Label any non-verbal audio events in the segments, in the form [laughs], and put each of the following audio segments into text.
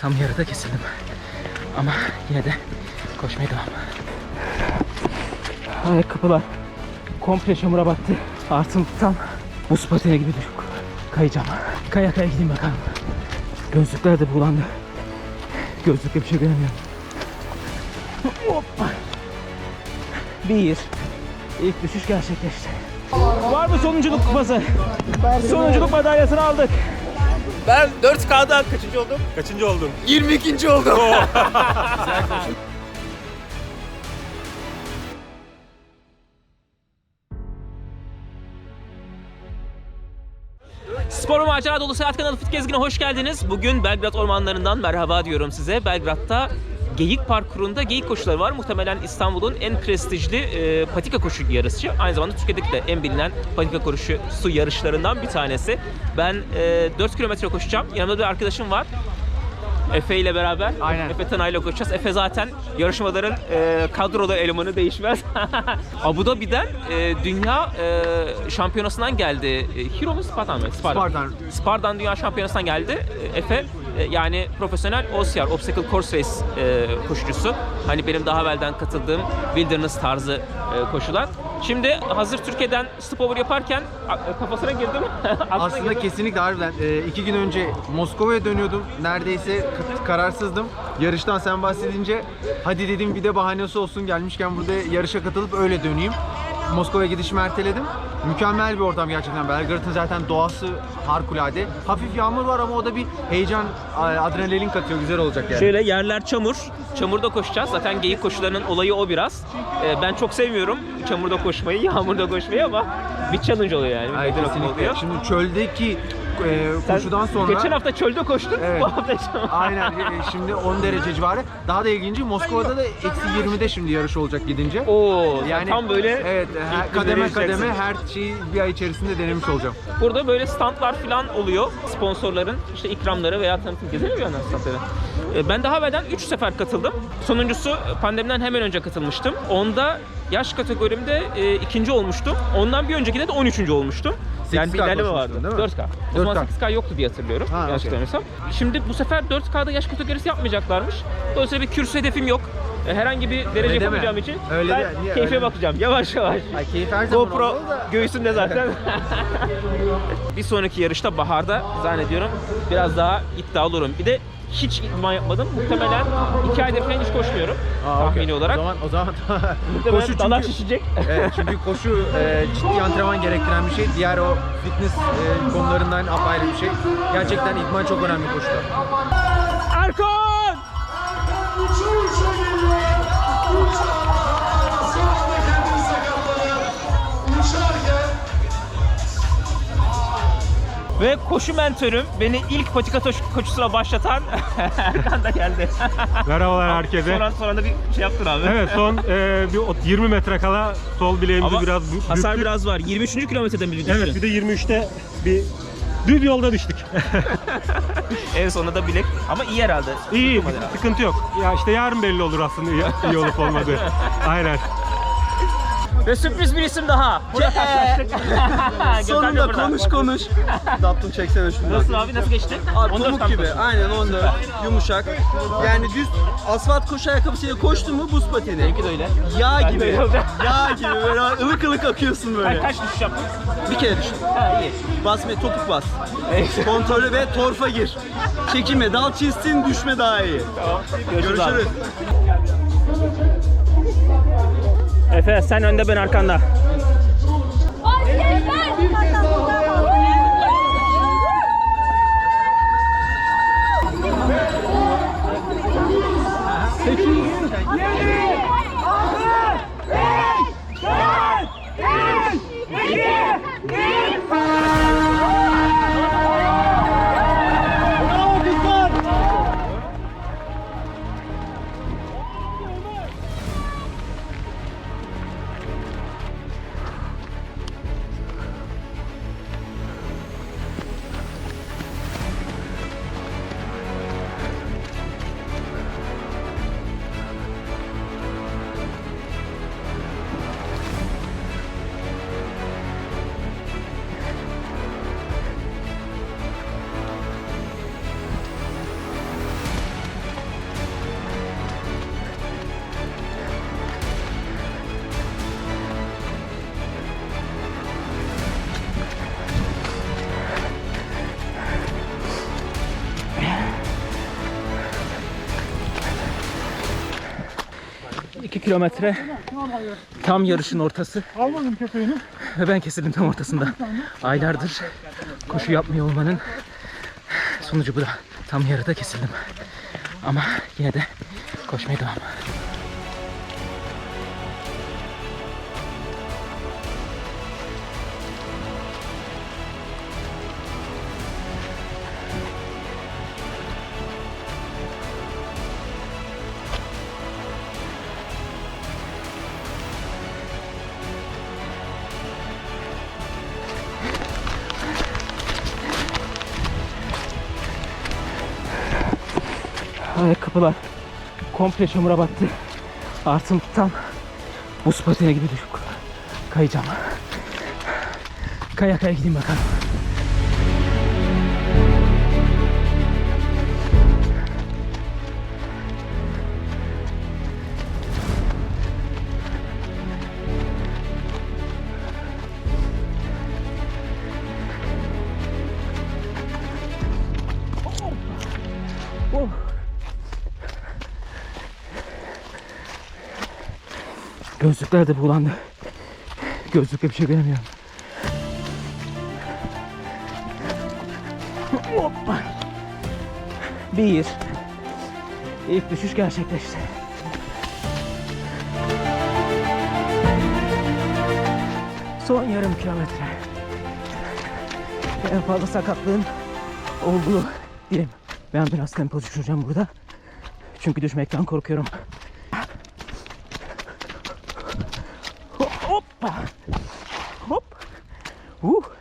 Tam yarıda kesildim. Ama yine de koşmaya devam. Ayakkabılar komple çamura battı. Artım tam buz pateni gibi düşük. Kayacağım. Kaya kaya gideyim bakalım. Gözlükler de bulandı. Gözlükle bir şey göremiyorum. Hoppa. Bir. İlk düşüş gerçekleşti. Var mı sonunculuk kupası? Sonunculuk madalyasını aldık. Ben 4K'dan kaçıncı oldum? Kaçıncı oldun? 22. oldum. [laughs] Spor ve macera dolu seyahat kanalı Fit Gezgin'e hoş geldiniz. Bugün Belgrad ormanlarından merhaba diyorum size. Belgrad'da Geyik Parkuru'nda geyik koşuları var. Muhtemelen İstanbul'un en prestijli e, patika koşu yarışı. Aynı zamanda Türkiye'deki de en bilinen patika koşu su yarışlarından bir tanesi. Ben e, 4 kilometre koşacağım. Yanımda bir arkadaşım var. Efe ile beraber. Aynen. Efe Tanay'la koşacağız. Efe zaten yarışmaların e, kadrolu elemanı değişmez. [laughs] Abu Dhabi'den e, dünya e, şampiyonasından geldi. E, Hero mu Spartan mı? Spartan. Spartan Dünya Şampiyonası'ndan geldi. E, Efe e, yani profesyonel OCR, Obstacle Course Race e, koşucusu. Hani benim daha evvelden katıldığım wilderness tarzı e, koşular. Şimdi hazır Türkiye'den stopover yaparken a- kafasına girdim. [laughs] Aslında girdim. kesinlikle harbiden e, iki gün önce Moskova'ya dönüyordum. Neredeyse k- kararsızdım. Yarıştan sen bahsedince hadi dedim bir de bahanesi olsun gelmişken burada yarışa katılıp öyle döneyim. Moskova'ya gidişimi erteledim. Mükemmel bir ortam gerçekten. Belgrad'ın zaten doğası harikulade. Hafif yağmur var ama o da bir heyecan, adrenalin katıyor. Güzel olacak yani. Şöyle yerler çamur. Çamurda koşacağız. Zaten geyik koşularının olayı o biraz. Ee, ben çok sevmiyorum çamurda koşmayı, [laughs] yağmurda koşmayı ama bir challenge oluyor yani. okuma kesinlikle. oluyor. Şimdi çöldeki e, koşudan sonra... Geçen hafta çölde koştun. Evet. Bu hafta. Aynen e, şimdi 10 derece civarı. Daha da ilginci Moskova'da da eksi 20'de şimdi yarış olacak gidince. Oo, Yani tam böyle evet her, kademe kademe her şeyi bir ay içerisinde denemiş olacağım. Burada böyle standlar falan oluyor. Sponsorların işte ikramları veya tanıtım gezelim ya standları. Ee, Ben daha evvelden 3 sefer katıldım. Sonuncusu pandemiden hemen önce katılmıştım. Onda yaş kategorimde e, ikinci olmuştum. Ondan bir öncekinde de 13. olmuştum. Yani 8K bir ilerleme vardı. değil mi? 4K. O zaman 4K. 8K yoktu diye hatırlıyorum. Ha, yanlış hatırlamıyorsam. Şimdi bu sefer 4K'da yaş kategorisi yapmayacaklarmış. Dolayısıyla bir kürsü hedefim yok. E, Herhangi bir derece Öyle yapamayacağım için Öyle ben de- niye- keyfe öyle- bakacağım. Yavaş yavaş. Ay keyif her zaman GoPro da. göğsünde zaten. [laughs] bir sonraki yarışta baharda zannediyorum biraz daha iddialı olurum. Bir de hiç idman yapmadım. Muhtemelen iki aydır falan hiç koşmuyorum. Aa, tahmini okey. olarak. O zaman o zaman [laughs] koşu dalak çünkü şişecek. [laughs] evet, çünkü koşu e, ciddi antrenman gerektiren bir şey. Diğer o fitness e, konularından apayrı bir şey. Gerçekten idman çok önemli koşuda. Erkan! Ve koşu mentörüm, beni ilk patika koşusuna başlatan [laughs] Erkan da geldi. Merhabalar herkese. Son, son anda bir şey yaptın abi. Evet son [laughs] e, bir ot- 20 metre kala sol bileğimizi Ama biraz bü- hasar büktük. biraz var. 23. kilometreden bir düştün. Evet bir de 23'te bir düz yolda düştük. [laughs] En sonunda da bilek. Ama iyi herhalde. iyi sıkıntı yok. Ya işte yarın belli olur aslında iyi, iyi olup olmadığı. Aynen. Ve sürpriz bir isim daha. Burada karşılaştık. [laughs] [laughs] Sonunda konuş konuş. [laughs] Dattım çeksene şunu. Nasıl abi nasıl geçti? Abi 14 pamuk gibi. Aynen 14. Yumuşak. Yani düz asfalt koşu ayakkabısıyla koştun mu buz pateni. Benimki de öyle. Yağ gibi. Yağ gibi böyle ılık ılık akıyorsun böyle. kaç düşüş yaptın? Bir kere düştüm. Ha iyi. Bas ve topuk bas. Kontrolü ve torfa gir. Çekinme, dal çizsin, düşme daha iyi. Tamam. Görüşürüz. Efe sen önde ben arkanda. Kilometre tam yarışın ortası. Almadım köpeğini. Ve ben kesildim tam ortasında. Aylardır koşu yapmıyor olmanın sonucu bu da. Tam yarıda kesildim. Ama yine de koşmaya devam. Ayakkabılar komple çamura battı. Artım tam buz pateni gibi düşüp kayacağım. Kaya kaya gideyim bakalım. Gözlükler de bulandı. Gözlükle bir şey göremiyorum. Hoppa. Bir. İlk düşüş gerçekleşti. Son yarım kilometre. En fazla sakatlığın olduğu dilim. Ben biraz tempo düşüreceğim burada. Çünkü düşmekten korkuyorum. Hop, hoppa.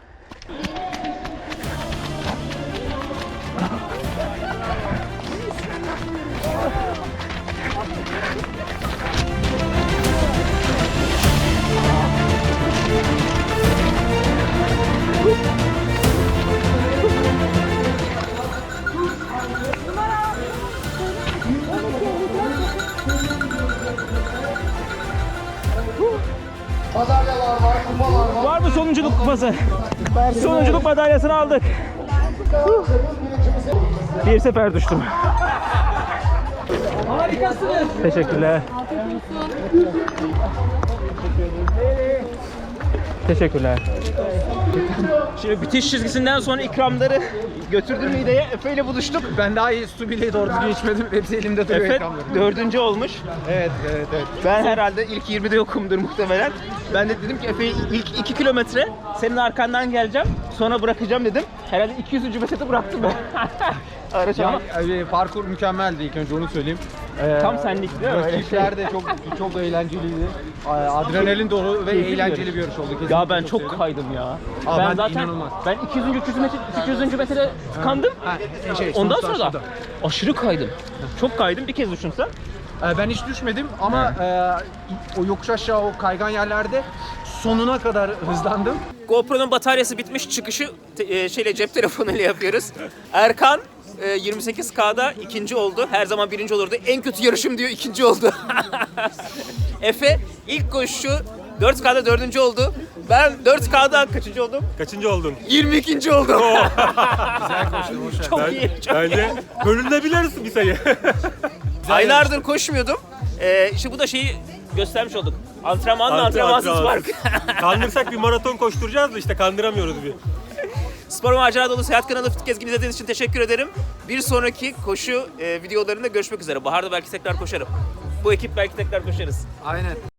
Kupası? Sonunculuk madalyasını aldık. Bir sefer düştüm. Harikasınız. Teşekkürler. Teşekkürler. Şimdi bitiş çizgisinden sonra ikramları götürdüm mideye. Efe ile buluştuk. Ben daha iyi su bile doğru düzgün içmedim. Hepsi elimde duruyor Efe ekranlarım. dördüncü olmuş. Evet, evet, evet. Ben herhalde ilk 20'de yokumdur muhtemelen. Ben de dedim ki Efe ilk 2 kilometre senin arkandan geleceğim. Sonra bırakacağım dedim. Herhalde 200. metrede bıraktım ben. [laughs] Araç ama e, parkur mükemmeldi ilk önce onu söyleyeyim. Ee, tam senlik değil mi? Rakipler de çok çok eğlenceliydi. Adrenalin dolu ve Keyifli eğlenceli bir yarış oldu. Kesinlikle Ya ben çok sevdim. kaydım ya. Aa, ben, inanılmaz. ben 200. 300 metre 200. metrede kandım. Şey, Ondan sonra da aşırı kaydım. Çok kaydım. Bir kez düşün sen. Ee, ben hiç düşmedim ama e, o yokuş aşağı o kaygan yerlerde sonuna kadar hızlandım. GoPro'nun bataryası bitmiş. Çıkışı te- e, şeyle cep telefonuyla yapıyoruz. Erkan e, 28K'da ikinci oldu. Her zaman birinci olurdu. En kötü yarışım diyor ikinci oldu. [laughs] Efe ilk koşu 4K'da dördüncü oldu. Ben 4K'da kaçıncı oldum? Kaçıncı oldun? 22. oldum. Çok iyi. Çok iyi. Bence bölünebiliriz bir sayı. Aylardır koşmuyordum. Ee, işte bu da şeyi göstermiş olduk. Antrenmanla antrenmansız fark. [laughs] Kandırsak bir maraton koşturacağız da işte kandıramıyoruz bir. Spor macera dolu seyahat kanalı Fit Gezgin izlediğiniz için teşekkür ederim. Bir sonraki koşu e, videolarında görüşmek üzere. Baharda belki tekrar koşarım. Bu ekip belki tekrar koşarız. Aynen.